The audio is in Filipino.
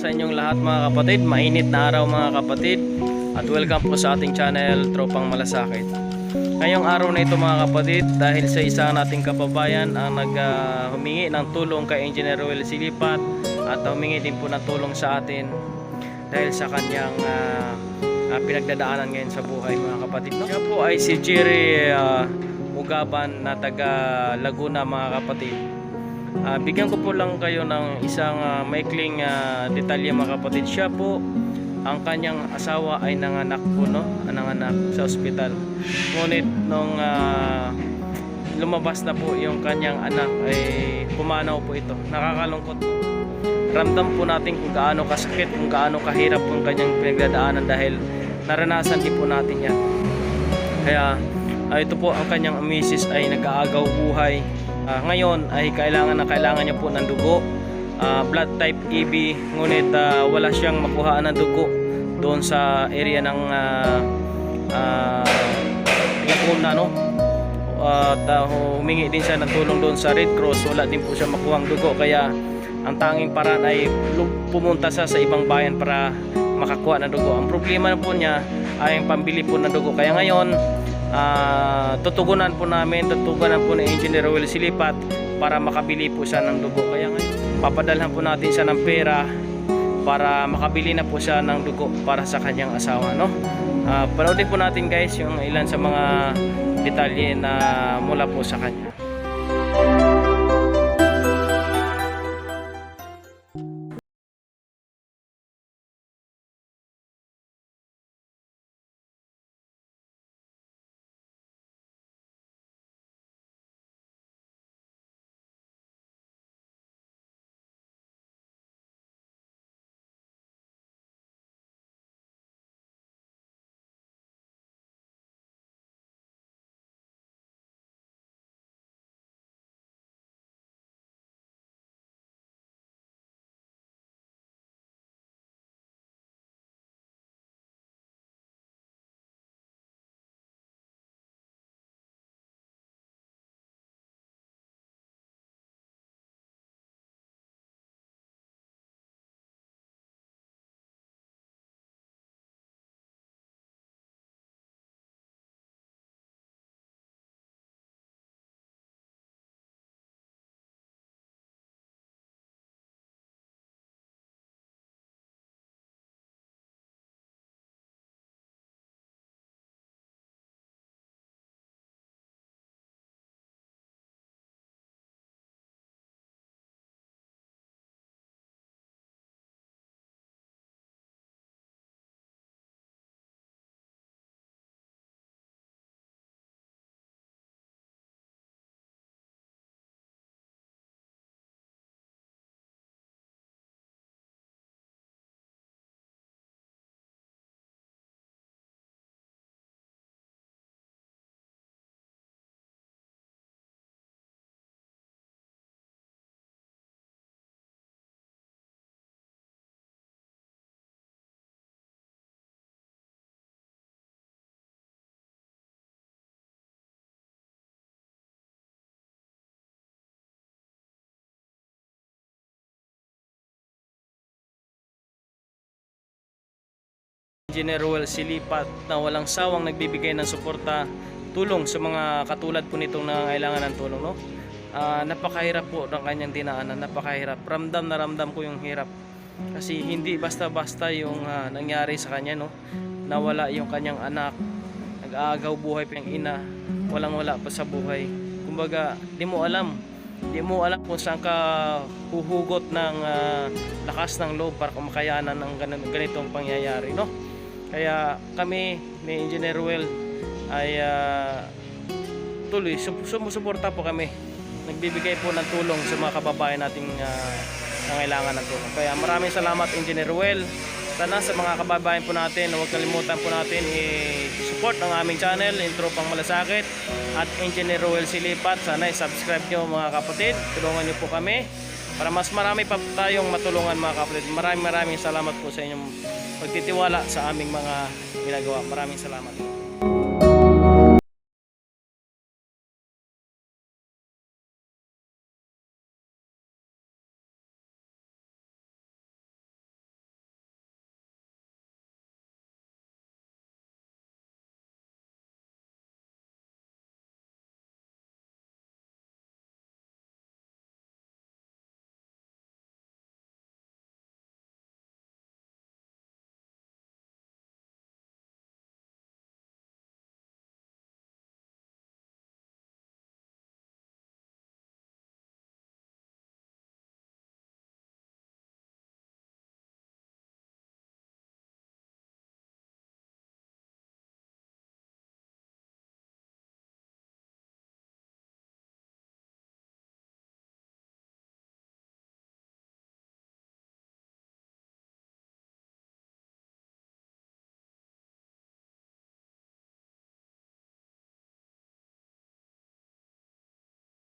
sa inyong lahat mga kapatid. Mainit na araw mga kapatid. At welcome po sa ating channel, Tropang Malasakit. Ngayong araw na ito mga kapatid, dahil sa isa nating kababayan ang nag ah, humingi ng tulong kay Engineer Ruel Silipat at humingi din po ng tulong sa atin dahil sa kanyang ah, ah, pinagdadaanan ngayon sa buhay mga kapatid. No? Siya po ay si Jerry ah, Mugaban na taga Laguna mga kapatid. Ah, bigyan ko po lang kayo ng isang ah, maikling ah, detalye mga kapatid. Siya po, ang kanyang asawa ay nanganak po, no? Nanganak sa ospital. Ngunit nung ah, lumabas na po yung kanyang anak ay pumanaw po ito. Nakakalungkot po. Ramdam po natin kung gaano kasakit, kung gaano kahirap po ang kanyang pinagdadaanan dahil naranasan din po natin yan. Kaya ah, ito po ang kanyang misis ay nag-aagaw buhay. Ah, ngayon ay kailangan na kailangan niya po ng dugo. Ah, blood type EB ngunit ah, wala siyang makuhaan ng dugo doon sa area ng ah, ah, Lacuna no. At ah, humingi din siya ng tulong doon sa Red Cross. Wala din po siya makuhang dugo kaya ang tanging paraan ay pumunta siya sa ibang bayan para makakuha ng dugo. Ang problema na po niya ay ang pambili po ng dugo. Kaya ngayon, ah, tutugunan po namin, tutugunan po ni Engineer Will Silipat para makabili po siya ng dugo. Kaya ngayon, papadalhan po natin siya ng pera para makabili na po siya ng dugo para sa kanyang asawa. No? Ah, panoodin po natin guys yung ilan sa mga detalye na mula po sa kanya. Engineer Ruel Silipat na walang sawang nagbibigay ng suporta tulong sa mga katulad po nitong nangangailangan ng tulong no. Ah, napakahirap po ng kanyang dinaanan, napakahirap. Ramdam na ramdam ko yung hirap. Kasi hindi basta-basta yung ah, nangyari sa kanya no. Nawala yung kanyang anak, nag-aagaw buhay pa yung ina, walang-wala pa sa buhay. Kumbaga, di mo alam di mo alam kung saan ka huhugot ng ah, lakas ng loob para kumakayanan ng ganitong pangyayari no kaya kami ni Engineer Ruel ay ah, tuloy sum- sumusuporta po kami. Nagbibigay po ng tulong sa mga kababayan nating uh, nangailangan ng tulong. Kaya maraming salamat Engineer Ruel. Sana sa mga kababayan po natin, huwag kalimutan po natin i-support ang aming channel, Intro Pang Malasakit at Engineer Ruel Silipat. Sana i-subscribe nyo mga kapatid. Tulungan nyo po kami para mas marami pa tayong matulungan mga kapatid. Maraming maraming salamat po sa inyong pagtitiwala sa aming mga ginagawa. Maraming salamat.